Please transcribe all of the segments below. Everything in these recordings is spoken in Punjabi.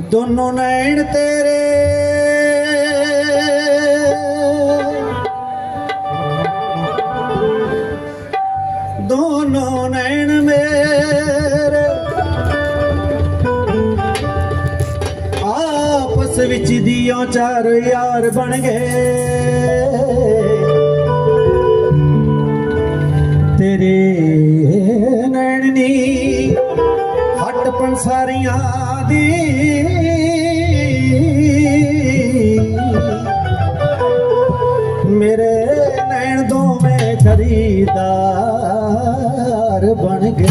ਦੋਨੋਂ ਨੈਣ ਤੇਰੇ। ਦੋਨੋਂ ਨੈਣ ਮੇਰੇ। ਆਪਸ ਵਿੱਚ ਦੀਆਂ ਚਾਰ ਯਾਰ ਬਣ ਗਏ। ਤੇਰੇ ਪੰਸਾਰੀਆਂ ਦੀ। ਮੇਰੇ ਨੈਣ ਦੋਵੇਂ ਖਰੀਦਾਰ ਬਣ ਗਏ।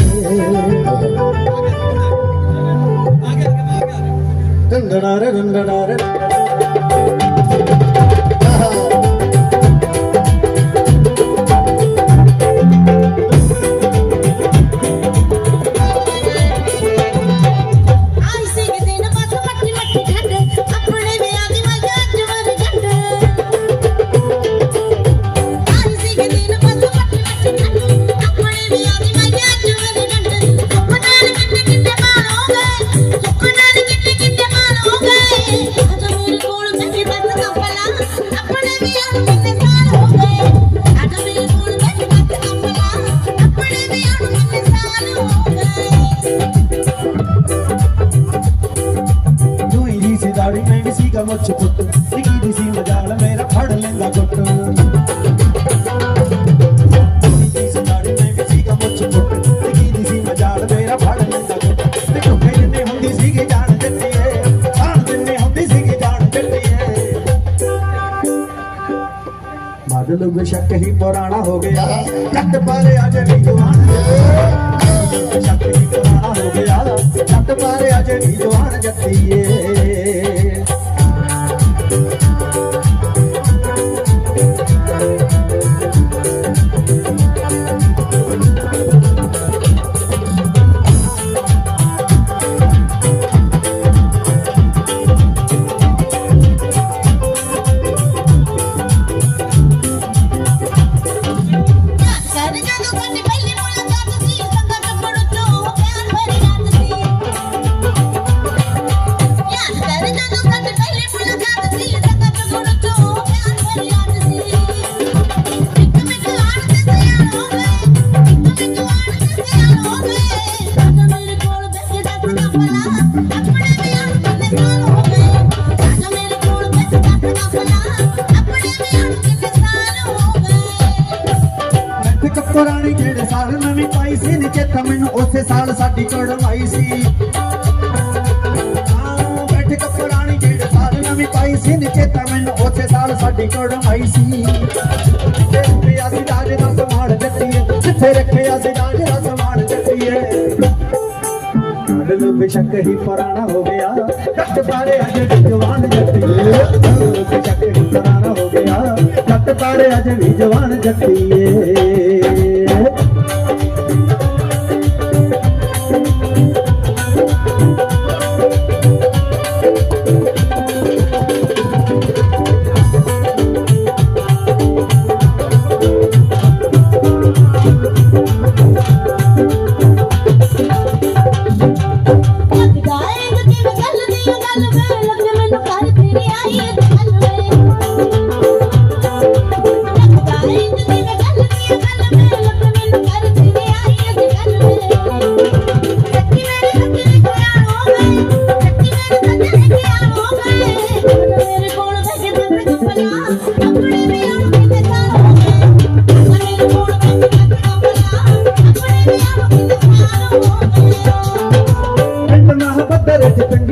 ਰੰਡਣਾ ਰੇ ਰੰਡਣਾ ਰੇ। ਸੀਗੀ ਜਾਣ ਦਿੱਤੀਏ ਬਾਦਲ ਬੇਸ਼ੱਕ ਹੀ ਪੁਰਾਣਾ ਹੋ ਗਿਆ। ਕੱਟ ਪਾਰੇ ਅੱਜ ਵੀ ਜਵਾਨ ਬੇਸ਼ੱਕ ਹੀ ਪੁਰਾਣਾ ਹੋ ਗਿਆ। ਕੱਟ ਪਾਰੇ ਅੱਜ ਵੀ ਜਵਾਨ ਜੱਤੀਏ ਪੁਰਾਣੀ ਜਿਹੜੇ ਸਾਲ ਨਵੀਂ ਪਾਈ ਸੀ ਨੀ ਚੇਤਾ ਮੈਨੂੰ ਉਸੇ ਸਾਲ ਸਾਡੀ ਚੜਵਾਈ ਸੀ। ਹਾਂ ਬੈਠ ਕੱਪਰਾਣੀ ਜਿਹੜੇ ਸਾਲ ਨਵੀਂ ਪਾਈ ਸੀ ਨੀ ਚੇਤਾ ਮੈਨੂੰ ਉਸੇ ਸਾਲ ਸਾਡੀ ਚੜਵਾਈ ਸੀ। ਜਿੱਥੇ ਰੱਖਿਆ ਸੀ ਰਾਜ ਦਾ ਸਮਾਨ ਜੱਟੀਏ, ਜਿੱਥੇ ਰੱਖਿਆ ਸੀ ਰਾਜ ਦਾ ਸਮਾਨ ਜੱਟੀਏ। ਦਿਲ ਬੇਸ਼ੱਕ ਹੀ ਪੁਰਾਣਾ ਹੋ ਗਿਆ, ਕੱਟ ਪਾਰੇ ਅੱਜ ਜਵਾਨ ਜੱਟੀ ਦਿਲ ਬੇਸ਼ੱਕ ਹੀ ਪੁਰਾਣਾ ਹੋ ਗਿਆ, ਕੱਟ ਪਾਰੇ ਅੱਜ ਵੀ ਜਵਾਨ ਜੱਟੀ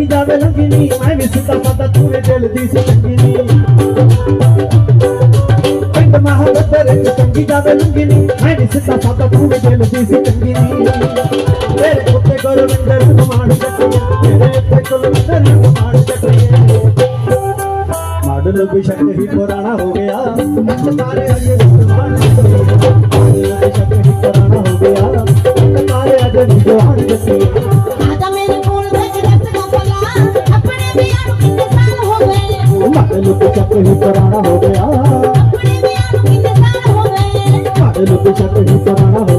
ਜਾਵੇ ਲੰਗਣੀ ਮੈਂ ਵੀ ਸਿੱਧਾ ਪਤਾ ਤੂੰ ਵੀ ਦਿਲ ਦੀ ਸੀ ਚੰਗੀਨੀ ਪਿੰਡ ਮਾਹ ਬੱਦਰ ਚ ਚੰਗੀ ਜਾਵੇ ਲੰਗਣੀ ਮੈਂ ਵੀ ਸਿੱਧਾ ਪਤਾ ਤੂੰ ਵੀ ਦਿਲ ਦੀ ਸੀ ਚੰਗੀਨੀ ਤੇਰੇ ਉੱਤੇ ਕੋਲ ਵਿੰਦਰ ਕਮਾਣ ਚੱਕੀਏ, ਤੇਰੇ ਉੱਤੇ ਕੋਲ ਵਿੰਦਰ ਕਮਾਣ ਚੱਕੀਏ। ਮਾਡਲ ਬਿਸ਼ਕ ਹੀ ਪੁਰਾਣਾ ਹੋ ਗਿਆ ਸਾਰੇ ਅਜੇ ਜਵਾਨ ਬਿਸ਼ਕ ਹੀ ਪੁਰਾਣਾ ਹੋ ਗਿਆ ਸਾਰੇ ਅਜੇ ਜਵਾਨ ਚੱਕੀਏ ਹੀ ਹੋ ਗਿਆ। ਆਪਣੇ ਵਿਆਹ ਕਿੰਨੇ ਸਾਲ ਹੋ ਗਏ। ਸਾਡੇ ਲੋਕ ਸ਼ੱਕ ਹੀ ਪੁਰਾਣਾ